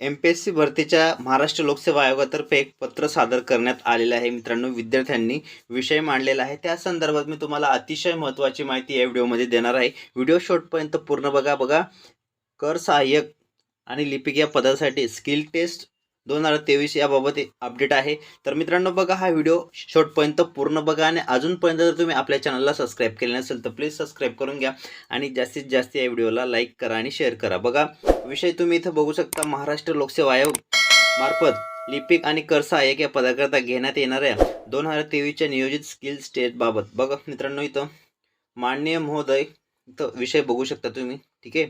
M P S C भरतीच्या महाराष्ट्र लोकसेवा आयोगातर्फे एक पत्र सादर करण्यात आलेलं आहे मित्रांनो विद्यार्थ्यांनी विषय मांडलेला आहे. त्या संदर्भात मी तुम्हाला अतिशय महत्त्वाची माहिती या व्हिडिओमध्ये देणार आहे. व्हिडिओ शॉर्टपर्यंत पूर्ण बघा बघा. कर सहाय्यक आणि लिपिक या पदासाठी स्किल टेस्ट दोन हजार तेवीस याबाबत अपडेट आहे. तर मित्रांनो बघा हा व्हिडिओ शेवटपर्यंत पूर्ण बघा आणि अजूनपर्यंत जर तुम्ही आपल्या चॅनलला सबस्क्राईब केले नसेल तर प्लीज सबस्क्राईब करून घ्या आणि जास्तीत जास्त या व्हिडिओला लाईक करा आणि शेअर करा. बघा विषय तुम्ही इथं बघू शकता महाराष्ट्र लोकसेवा आयोग मार्फत लिपिक आणि कर सहाय्यक या पदाकरता घेण्यात येणाऱ्या दोन हजार तेवीसच्या नियोजित स्किल स्टेटबाबत बघा मित्रांनो इथं माननीय महोदय इथं विषय बघू शकता तुम्ही ठीक आहे?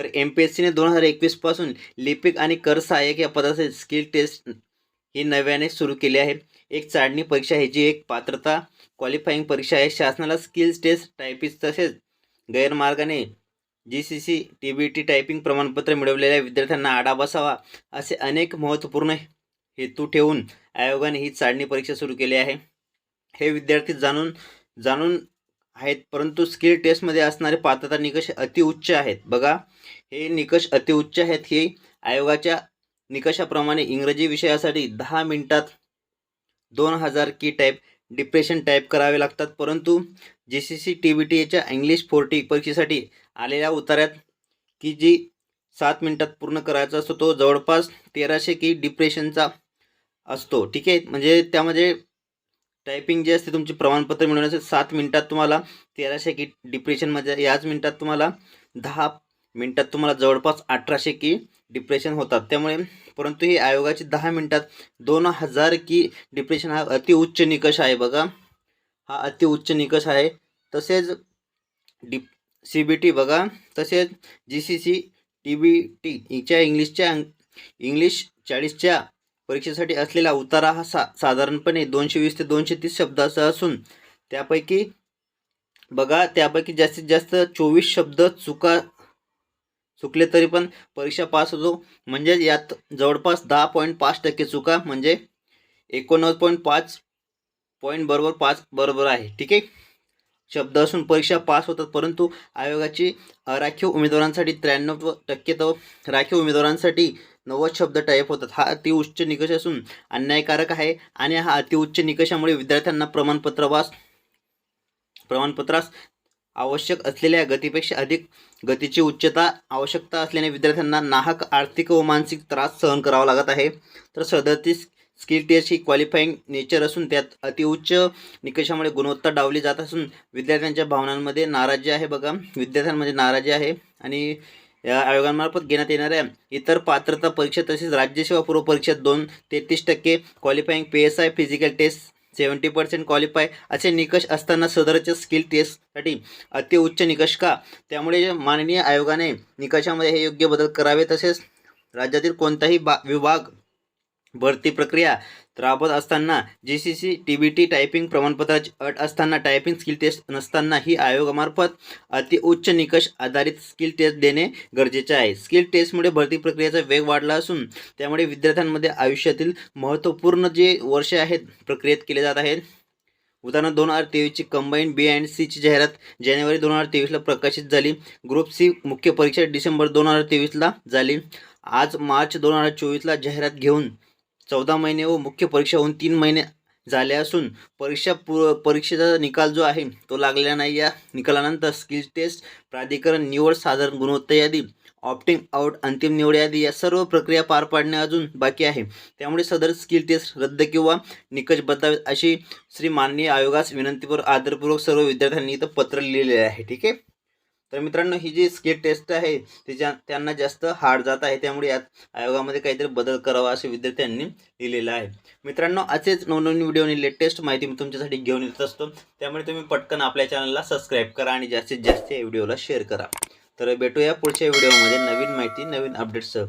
तर एम पी एस सीने दोन हजार एकवीसपासून लिपिक आणि कर सहाय्यक या पदासाठी स्किल टेस्ट ही नव्याने सुरू केली आहे. एक चाळणी परीक्षा आहे जी एक पात्रता क्वालिफाईंग परीक्षा आहे. शासनाला स्किल्स टेस्ट टायपिस्ट तसेच गैरमार्गाने G C C T B T typing प्रमाणपत्र मिळवलेल्या विद्यार्थ्यांना आडा बसावा असे अनेक महत्त्वपूर्ण हेतू ठेवून आयोगाने ही चाळणी परीक्षा सुरू केली आहे. हे विद्यार्थी जाणून जाणून आहेत परंतु स्किल टेस्टमध्ये असणारे पात्रता निकष अतिउच्च आहेत. बघा हे निकष अतिउच्च आहेत हे आयोगाच्या निकषाप्रमाणे इंग्रजी विषयासाठी दहा मिनिटात दोन हजार की टाईप डिप्रेशन टाईप करावे लागतात. परंतु G C C T B T एच्या इंग्लिश फोर्टी परीक्षेसाठी आलेल्या उतार्यात की जी सात मिनिटात पूर्ण करायचा असतो तो जवळपास तेराशे की डिप्रेशनचा असतो. ठीक आहे? म्हणजे त्यामध्ये टायपिंग जे असते तुमचे प्रमाणपत्र मिळवण्यासाठी सात मिनिटात तुम्हाला तेराशे की डिप्रेशनमध्ये याच मिनिटात तुम्हाला दहा मिनिटात तुम्हाला जवळपास अठराशे की डिप्रेशन होतात. त्यामुळे परंतु ही आयोगाची दहा मिनिटात दोन हजार की डिप्रेशन हा अतिउच्च निकष आहे बघा. हा अतिउच्च निकष आहे. तसेच डिप सी बी टी बघा. तसेच G C C T B T हिच्या इंग्लिशच्या इंग्लिश चाळीसच्या परीक्षेसाठी असलेला उतारा हा सा साधारणपणे दोनशे वीस ते दोनशे तीस शब्दाचा असून त्यापैकी बघा त्यापैकी जास्तीत जास्त चोवीस शब्द चुका चुकले तरी पण परीक्षा पास होतो. म्हणजे यात जवळपास दहा पॉईंट पाच टक्के चुका म्हणजे एकोणनव्वद पॉईंट पाच पॉईंट बरोबर पाच बरोबर आहे. ठीक आहे? शब्द असून परीक्षा पास होतात परंतु आयोगाची राखीव उमेदवारांसाठी त्र्याण्णव टक्के तर राखीव उमेदवारांसाठी नव्वद शब्द टाईप होतात. हा अतिउच्च निकष असून अन्यायकारक आहे आणि हा अतिउच्च निकषामुळे विद्यार्थ्यांना प्रमाणपत्रवास प्रमाणपत्रास आवश्यक असलेल्या गतीपेक्षा अधिक गतीची उच्चता आवश्यकता असल्याने विद्यार्थ्यांना नाहक आर्थिक व मानसिक त्रास सहन करावा लागत आहे. तर सदतीस स्किल टेस्ट ही क्वालिफाईंग नेचर असून त्यात अतिउच्च निकषामुळे गुणवत्ता डावली जात असून विद्यार्थ्यांच्या भावनांमध्ये नाराजी आहे बघा. विद्यार्थ्यांमध्ये नाराजी आहे आणि या आयोगांमार्फत घेण्यात येणाऱ्या इतर पात्रता परीक्षा तसेच राज्यसेवा पूर्व परीक्षेत दोन तेहतीस टक्के qualifying P S I physical test seventy percent qualify असे निकष असताना सदरच्या स्किल टेस्टसाठी अतिउच्च निकष का? त्यामुळे माननीय आयोगाने निकषामध्ये हे योग्य बदल करावे तसेच राज्यातील कोणताही बा विभाग भरती प्रक्रिया राबवत असताना G C C T B T typing प्रमाणपत्राची अट असताना टायपिंग स्किल टेस्ट नसताना ही आयोगामार्फत अतिउच्च निकष आधारित स्किल टेस्ट देणे गरजेचे आहे. स्किल टेस्टमुळे भरती प्रक्रियेचा वेग वाढला असून त्यामुळे विद्यार्थ्यांमध्ये आयुष्यातील महत्त्वपूर्ण जे वर्षे आहेत प्रक्रियेत केले जात आहेत. उदाहरण दोन हजार तेवीसची कंबाईन बी अँड सीची जाहिरात जानेवारी दोन हजार तेवीसला प्रकाशित झाली. ग्रुप सी मुख्य परीक्षा डिसेंबर दोन हजार तेवीसला झाली. आज मार्च दोन हजार चोवीसला जाहिरात घेऊन चौदा महिने व मुख्य परीक्षा होऊन तीन महिने झाले असून परीक्षा पु परीक्षेचा निकाल जो आहे तो लागलेला नाही. या निकालानंतर स्किल टेस्ट प्राधिकरण निवड साधारण गुणवत्ता यादी ऑप्टिंग आउट अंतिम निवड यादी या सर्व प्रक्रिया पार पाडणे अजून बाकी आहे. त्यामुळे सदर स्किल टेस्ट रद्द किंवा निकष बदलावेत अशी श्री माननीय आयोगास विनंतीपूर आदरपूर्वक सर्व विद्यार्थ्यांनी इथं पत्र लिहिलेले आहे. ठीक आहे? तर मित्रांनो ही जी स्केट टेस्ट आहे तिच्या त्यांना जास्त हार्ड जात आहे त्यामुळे यात आयोगामध्ये काहीतरी बदल करावा असे विद्यार्थ्यांनी लिहिलेलं आहे. मित्रांनो असेच नवनवीन व्हिडिओ आणि लेटेस्ट माहिती मी तुमच्यासाठी घेऊन येत असतो. त्यामुळे तुम्ही पटकन आपल्या चॅनलला सबस्क्राईब करा आणि जास्तीत जास्त या व्हिडिओला शेअर करा. तर भेटूया पुढच्या व्हिडिओमध्ये नवीन माहिती नवीन अपडेट्ससह